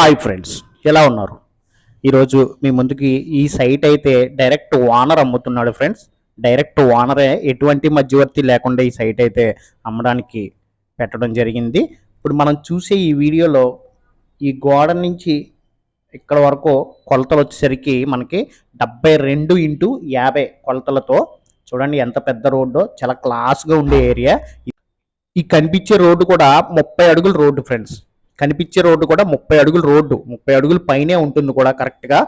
Hi friends ఎలా ఉన్నారు? ఈరోజు మీ ముందుకి ఈ సైట్ అయితే డైరెక్ట్ ఓనర్ అమ్ముతున్నాడు ఫ్రెండ్స్. డైరెక్ట్ ఓనరే ఎటువంటి మధ్యవర్తి లేకుండా ఈ సైట్ అయితే అమ్మడానికి పెట్టడం జరిగింది. ఇప్పుడు మనం చూసే ఈ వీడియోలో ఈ గోడ నుంచి ఇక్కడ వరకు కొలతలు వచ్చేసరికి మనకి డెబ్బై రెండు ఇంటూ యాభై కొలతలతో చూడండి ఎంత పెద్ద రోడ్డు చాలా క్లాస్గా ఉండే ఏరియా ఈ కనిపించే రోడ్డు కూడా ముప్పై అడుగుల రోడ్డు ఫ్రెండ్స్. కనిపించే రోడ్డు కూడా ముప్పై అడుగుల రోడ్డు ముప్పై అడుగుల పైనే ఉంటుంది కూడా కరెక్ట్గా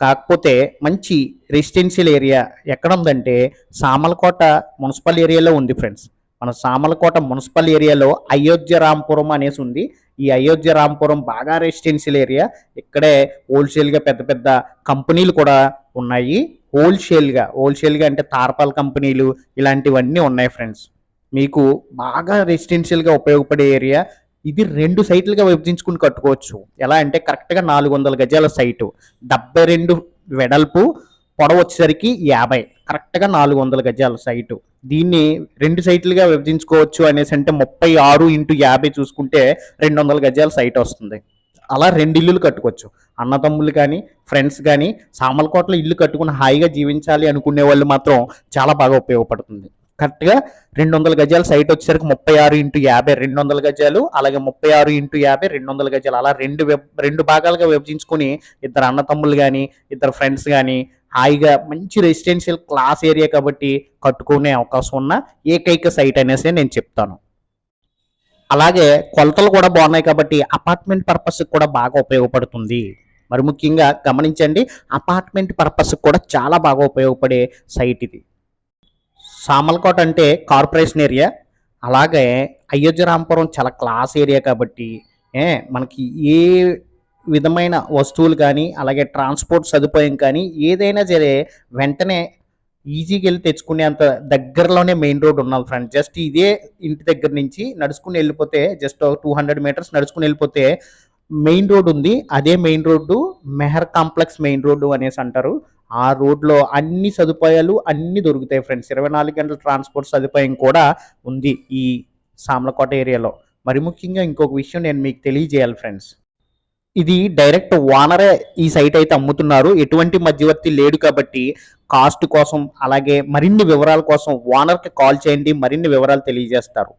కాకపోతే మంచి రెసిడెన్షియల్ ఏరియా ఎక్కడ ఉందంటే సామలకోట మున్సిపల్ ఏరియాలో ఉంది ఫ్రెండ్స్ మన సామలకోట మున్సిపల్ ఏరియాలో అయోధ్య రాంపురం అనేసి ఉంది. ఈ అయోధ్య రాంపురం బాగా రెసిడెన్షియల్ ఏరియా ఇక్కడే హోల్సేల్గా పెద్ద పెద్ద కంపెనీలు కూడా ఉన్నాయి. హోల్సేల్గా హోల్సేల్గా అంటే తార్పాల్ కంపెనీలు ఇలాంటివన్నీ ఉన్నాయి ఫ్రెండ్స్ మీకు బాగా రెసిడెన్షియల్గా ఉపయోగపడే ఏరియా ఇది రెండు సైట్లుగా విభజించుకుని కట్టుకోవచ్చు. ఎలా అంటే కరెక్ట్గా నాలుగు వందల గజాల సైటు. డెబ్బై రెండు వెడల్పు పొడవు వచ్చేసరికి యాభై. కరెక్ట్గా నాలుగు వందల గజాల సైటు. దీన్ని రెండు సైట్లుగా విభజించుకోవచ్చు అనేసి అంటే ముప్పై ఆరు ఇంటూ యాభై చూసుకుంటే రెండు వందల గజాల సైట్ వస్తుంది. అలా రెండు ఇల్లులు కట్టుకోవచ్చు. అన్నదమ్ములు కానీ ఫ్రెండ్స్ కానీ సామలకోటలో ఇల్లు కట్టుకుని హాయిగా జీవించాలి అనుకునే వాళ్ళు మాత్రం చాలా బాగా ఉపయోగపడుతుంది. కరెక్ట్గా రెండు వందల గజాల సైట్ వచ్చేసరికి ముప్పై ఆరు ఇంటూ యాభై రెండు వందల గజాలు అలాగే ముప్పై ఆరు ఇంటూ యాభై రెండు వందల గజాలు. అలా రెండు రెండు భాగాలుగా విభజించుకుని ఇద్దరు అన్నతమ్ములు కానీ ఇద్దరు ఫ్రెండ్స్ కానీ హాయిగా మంచి రెసిడెన్షియల్ క్లాస్ ఏరియా కాబట్టి కట్టుకునే అవకాశం ఉన్న ఏకైక సైట్ అనేసి నేను చెప్తాను. అలాగే కొలతలు కూడా బాగున్నాయి కాబట్టి అపార్ట్మెంట్ పర్పస్కి కూడా బాగా ఉపయోగపడుతుంది. మరి ముఖ్యంగా గమనించండి అపార్ట్మెంట్ పర్పస్కి కూడా చాలా బాగా ఉపయోగపడే సైట్ ఇది. సామల్కోట అంటే కార్పొరేషన్ ఏరియా. అలాగే అయోధ్య రాంపురం చాలా క్లాస్ ఏరియా కాబట్టి ఏ మనకి ఏ విధమైన వస్తువులు కానీ అలాగే ట్రాన్స్పోర్ట్ సదుపాయం కానీ ఏదైనా సరే వెంటనే ఈజీగా వెళ్ళి తెచ్చుకునేంత దగ్గరలోనే మెయిన్ రోడ్ ఉన్నది ఫ్రెండ్ జస్ట్ ఇదే ఇంటి దగ్గర నుంచి నడుచుకుని వెళ్ళిపోతే జస్ట్ టూ హండ్రెడ్ మీటర్స్ నడుచుకుని వెళ్ళిపోతే మెయిన్ రోడ్ ఉంది. అదే main road Mehar complex main road అనేసి అంటారు. ఆ రోడ్లో అన్ని సదుపాయాలు అన్ని దొరుకుతాయి ఫ్రెండ్స్. ఇరవై నాలుగు గంటల ట్రాన్స్పోర్ట్ సదుపాయం కూడా ఉంది ఈ సామలకోట ఏరియాలో. మరి ముఖ్యంగా ఇంకొక విషయం నేను మీకు తెలియజేయాలి ఫ్రెండ్స్. ఇది డైరెక్ట్ ఓనరే ఈ సైట్ అయితే అమ్ముతున్నారు. ఎటువంటి మధ్యవర్తి లేడు కాబట్టి కాస్ట్ కోసం అలాగే మరిన్ని వివరాల కోసం ఓనర్కి కాల్ చేయండి. మరిన్ని వివరాలు తెలియజేస్తారు.